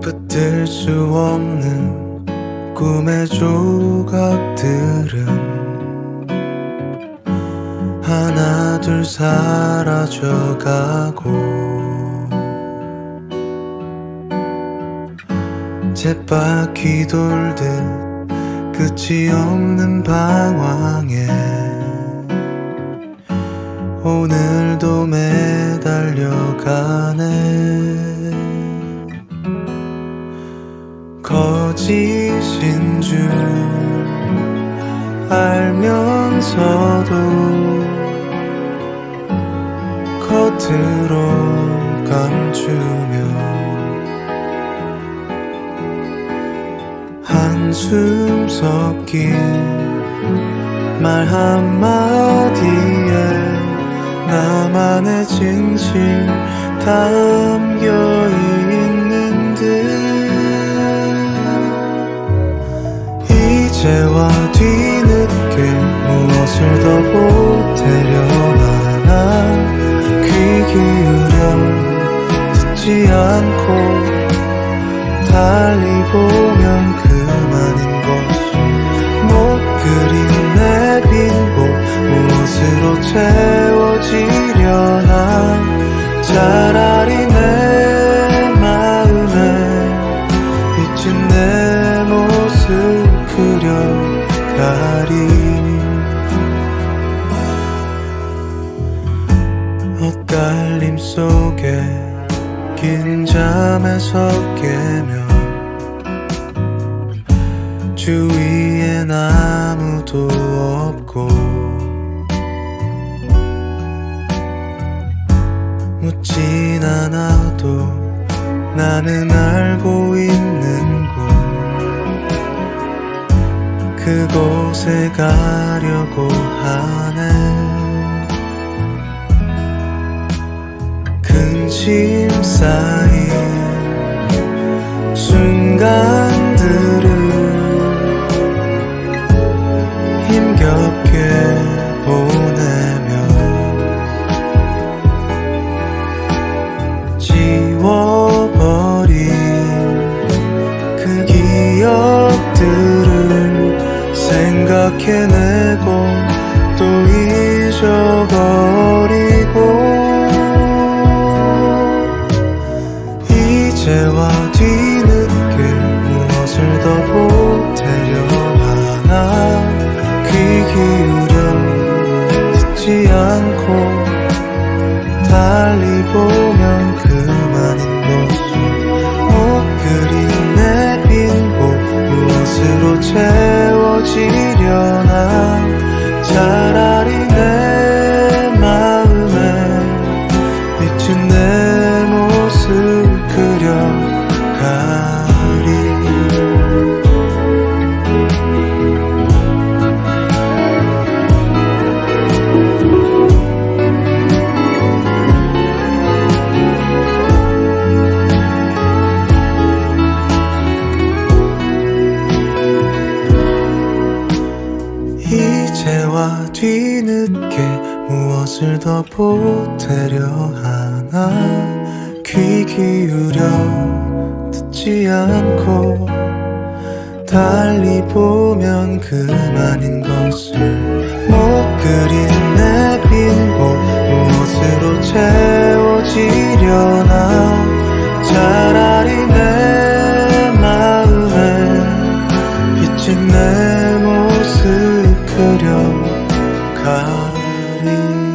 붙들 수 없는 꿈의 조각들은 하나 둘 사라져가고 쳇바퀴 돌듯 끝이 없는 방황에 오늘도 매달려가네. 거짓인 줄 알면서도 겉으로 감추며 한숨 섞인 말 한마디에 나만의 진실 담겨 있는 듯. 이제와 뒤늦게 무엇을 더 보태려나 귀 기울여 듣지 않고 달리 보면 그 모습 그려가리. 엇갈림 속에 긴 잠에서 깨면 주위엔 아무도 없고 묻진 않아도 나는 알고 있 그곳에 가려고 하네 근심 쌓인 순간 cara 뒤늦게 무엇을 더 보태려 하나? 귀 기울여 듣지 않고 달리 보면 그만인 것을 못 그린 내 빈곳 무엇으로 채워지려나? 잘 Calvary.